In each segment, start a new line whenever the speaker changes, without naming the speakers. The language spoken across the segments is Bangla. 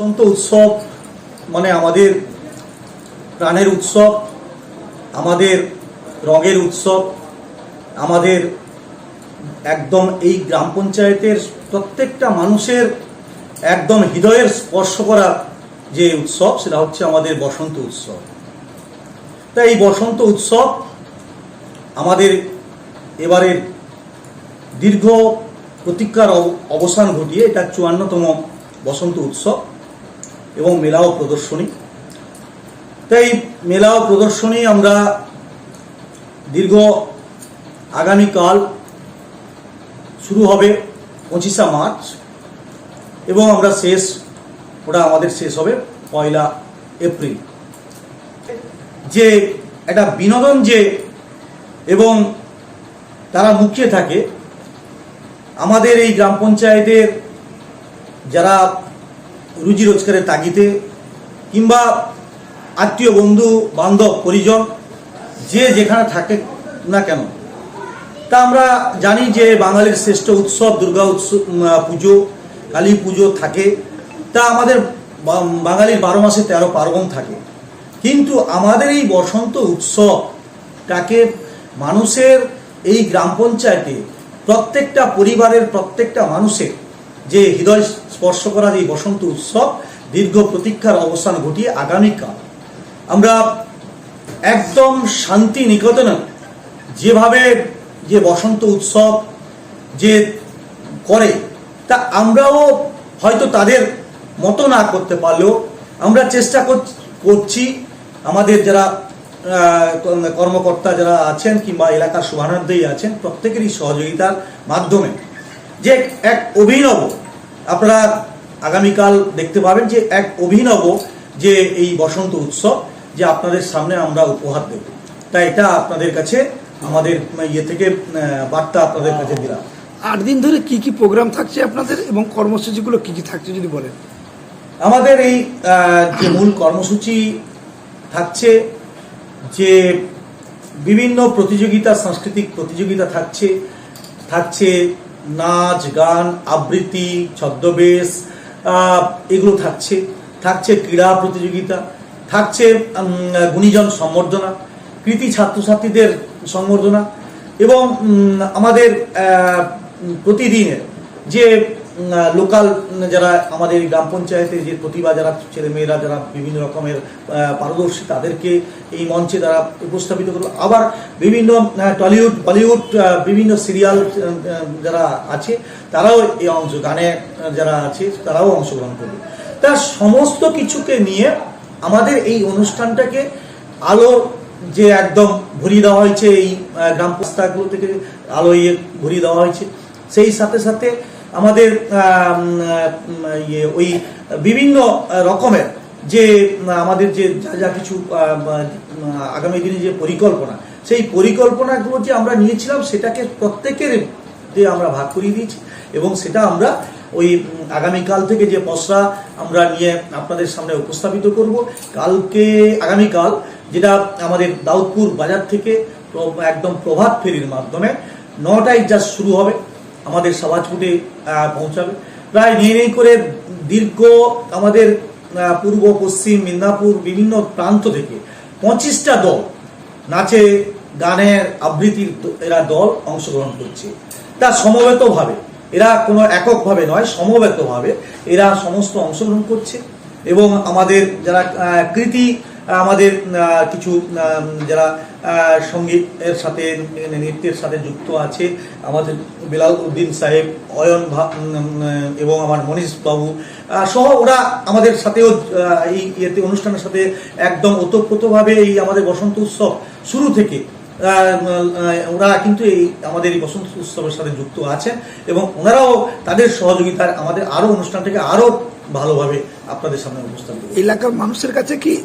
বসন্ত উৎসব মানে আমাদের প্রাণের উৎসব, আমাদের রঙের উৎসব, আমাদের একদম এই গ্রাম পঞ্চায়েতের প্রত্যেকটা মানুষের একদম হৃদয়ের স্পর্শ করা যে উৎসব, সেটা হচ্ছে আমাদের বসন্ত উৎসব। তাই এই বসন্ত উৎসব আমাদের এবারের দীর্ঘ প্রতীক্ষার অব- অবসান ঘটিয়ে এটা চুয়ান্নতম বসন্ত উৎসব। এবং মেলা ও প্রদর্শনী। তাই মেলা ও প্রদর্শনী আমরা দীর্ঘ আগামীকাল শুরু হবে পঁচিশা মার্চ এবং আমরা শেষ, ওটা আমাদের শেষ হবে পয়লা এপ্রিল। যে একটা বিনোদন যে এবং তারা মুখিয়ে থাকে, আমাদের এই গ্রাম পঞ্চায়েতের যারা রুজি রোজগারের তাগিদে কিংবা আত্মীয়, বন্ধু, বান্ধব, পরিজন, যে যেখানে থাকে না কেন। তা আমরা জানি যে বাঙালির শ্রেষ্ঠ উৎসব দুর্গা উৎসব পুজো, কালী পুজো থাকে। তা আমাদের বাঙালির বারো মাসে তেরো পার্বণ থাকে। কিন্তু আমাদের এই বসন্ত উৎসবটাকে মানুষের এই গ্রাম পঞ্চায়েতে প্রত্যেকটা পরিবারের প্রত্যেকটা মানুষের যে হৃদয় স্পর্শ করা যে বসন্ত উৎসব, দীর্ঘ প্রতীক্ষার অবসান ঘটিয়ে আগামীকাল আমরা একদম শান্তি নিকেতনে যেভাবে যে বসন্ত উৎসব যে করে, তা আমরাও হয়তো তাদের মতো না করতে পারলেও আমরা চেষ্টা কর- করছি আমাদের যারা কর্মকর্তা যারা আছেন কিংবা এলাকার শুভানুদ্দেয়ী আছেন, প্রত্যেকেরই সহযোগিতার মাধ্যমে। যে এক অভিনব আপনারা আগামীকাল দেখতে পাবেন যে এক অভিনব যে এই বসন্ত উৎসব যে আপনাদের সামনে আমরা উপহার দেব। তাই এটা আপনাদের কাছে আমাদের ইয়ে থেকে বার্তা আপনাদের কাছে দিলাম।
আট দিন ধরে কি কি প্রোগ্রাম থাকছে আপনাদের এবং কর্মসূচিগুলো কি কি থাকছে যদি বলেন?
আমাদের এই যে মূল কর্মসূচি থাকছে যে বিভিন্ন প্রতিযোগিতা সাংস্কৃতিক প্রতিযোগিতা থাকছে থাকছে নাচ, গান, আবৃত্তি, ছদ্মবেশ এগুলো থাকছে। থাকছে ক্রীড়া প্রতিযোগিতা, থাকছে গুণীজন সম্বর্ধনা কৃতি ছাত্রছাত্রীদের সম্বর্ধনা এবং আমাদের প্রতিদিনের যে লোকাল যারা আমাদের গ্রাম পঞ্চায়েতের যে প্রতিভা, যারা ছেলেমেয়েরা যারা বিভিন্ন রকমের পারদর্শী, তাদেরকে এই মঞ্চে তারা উপস্থাপিত করবে। আবার বিভিন্ন টলিউড, বলিউড বিভিন্ন সিরিয়াল যারা আছে, তারাও এই অংশ, গানে যারা আছে, তারাও অংশগ্রহণ করবে। তা সমস্ত কিছুকে নিয়ে আমাদের এই অনুষ্ঠানটাকে আলো যে একদম ভরিয়ে দেওয়া হয়েছে, এই গ্রাম প্রস্তাবগুলো থেকে আলো ইয়ে ভরিয়ে দেওয়া হয়েছে, সেই সাথে সাথে আমাদের ইয়ে ওই বিভিন্ন রকমের যে, আমাদের যে যা যা কিছু আগামী দিনে যে পরিকল্পনা, সেই পরিকল্পনাগুলো যে আমরা নিয়েছিলাম, সেটাকে প্রত্যেকের যে আমরা ভাগ করিয়ে দিয়েছি এবং সেটা আমরা ওই আগামীকাল থেকে যে পসরা আমরা নিয়ে আপনাদের সামনে উপস্থাপিত করব। কালকে, আগামীকাল যেটা আমাদের দাউদপুর বাজার থেকে একদম প্রভাত ফেরির মাধ্যমে, নটায় জাস্ট শুরু হবে। আমাদের সমাজপুটে পৌঁছাবে। প্রায় নেই নেই করে দীর্ঘ আমাদের পূর্ব, পশ্চিম, মিদনাপুর, বিভিন্ন প্রান্ত থেকে পঁচিশটা দল নাচে, গানের আবৃত্তির এরা দল অংশগ্রহণ করছে। তা সমবেতভাবে, এরা কোনো এককভাবে নয়, সমবেতভাবে এরা সমস্ত অংশগ্রহণ করছে এবং আমাদের যারা কৃতি আমাদের কিছু যারা সঙ্গীতের সাথে নৃত্যের সাথে যুক্ত আছে, আমাদের বেলাল উদ্দিন সাহেব, অয়ন ভা- এবং আমার মনীষ বাবু সহ ওরা আমাদের সাথেও এই ইয়েতে, অনুষ্ঠানের সাথে একদম ওতপ্রোতভাবে এই আমাদের বসন্ত উৎসব শুরু থেকে ওরা কিন্তু এই আমাদের এই বসন্ত উৎসবের সাথে যুক্ত আছেন এবং ওনারাও তাদের সহযোগিতার আমাদের আরও অনুষ্ঠানটাকে আরও ভালোভাবে আপনাদের সামনে করবে
এলাকার মানুষের কাছে কি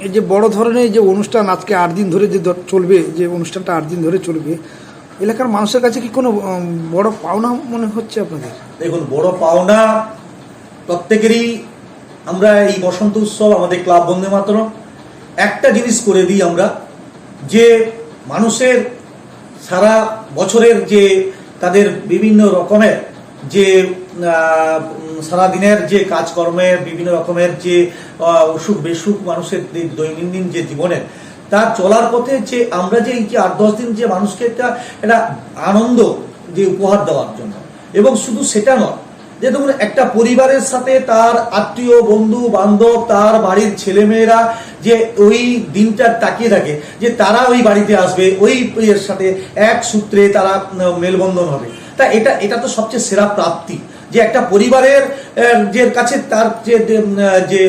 এই যে বড় ধরনের যে অনুষ্ঠান আজকে আট দিন ধরে যে চলবে যে অনুষ্ঠানটা আট দিন ধরে চলবে এলাকার মানুষের কাছে কি কোনো বড় পাওনা মনে হচ্ছে আপনাদের?
দেখুন বড় পাওনা প্রত্যেকেরই। আমরা এই বসন্ত উৎসব আমাদের ক্লাব বন্দে মাত্র একটা জিনিস করে দিই আমরা যে মানুষের সারা বছরের যে তাদের বিভিন্ন রকমের যে সারাদিনের যে কাজকর্মের বিভিন্ন রকমের যে অসুখ বেসুখ মানুষের দৈনন্দিন যে জীবনের, তার চলার পথে যে আমরা যে এই যে আট দশ দিন যে মানুষকে একটা একটা আনন্দ যে উপহার দেওয়ার জন্য। এবং শুধু সেটা নয় যে ধরুন একটা পরিবারের সাথে তার আত্মীয় বন্ধু বান্ধব তার বাড়ির ছেলেমেয়েরা যে ওই দিনটা তাকিয়ে থাকে যে তারা ওই বাড়িতে আসবে ওই এর সাথে এক সূত্রে তারা মেলবন্ধন হবে। তা এটা এটা তো সবচেয়ে সেরা প্রাপ্তি যে একটা পরিবারের যে কাছে তার যে যে,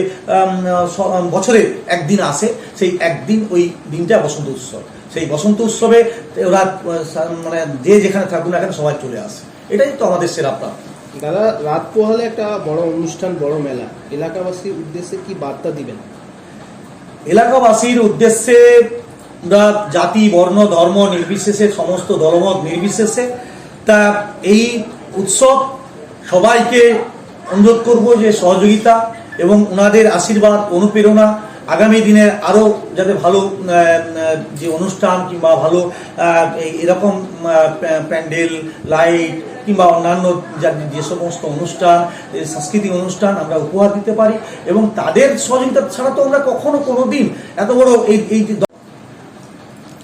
বছরে একদিন আসে সেই একদিন ওই দিনটা বসন্ত উৎসব। সেই বসন্ত উৎসবে ওরা মানে যে যেখানে থাকুন না সবাই চলে আসে। এটাই তো আমাদের সেরা প্রাপ্তি।
দাদা রাত পোহালে একটা বড় অনুষ্ঠান, বড় মেলা। এলাকাবাসীর উদ্দেশ্যে কি বার্তা দিবেন?
এলাকাবাসীর উদ্দেশ্যে আমরা জাতি, বর্ণ, ধর্ম নির্বিশেষে, সমস্ত দলমত নির্বিশেষে তা এই উৎসব সবাইকে অনুরোধ করব যে সহযোগিতা এবং ওনাদের আশীর্বাদ, অনুপ্রেরণা আগামী দিনে আরও যাতে ভালো যে অনুষ্ঠান কিংবা ভালো এরকম প্যান্ডেল লাইট কিংবা অন্যান্য যা- যে সমস্ত অনুষ্ঠান এই সাংস্কৃতিক অনুষ্ঠান আমরা উপহার দিতে পারি এবং তাদের সহযোগিতা ছাড়া তো আমরা কখনো কোনো দিন এত বড় এই এই যে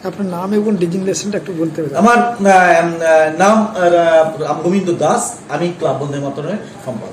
আপনার নাম এবং ডিজিগনেশনটা একটু বলতে হবে
আমার নাম রাম গোবিন্দ দাস। আমি ক্লাব বন্ধু মাতনের সম্পাদক।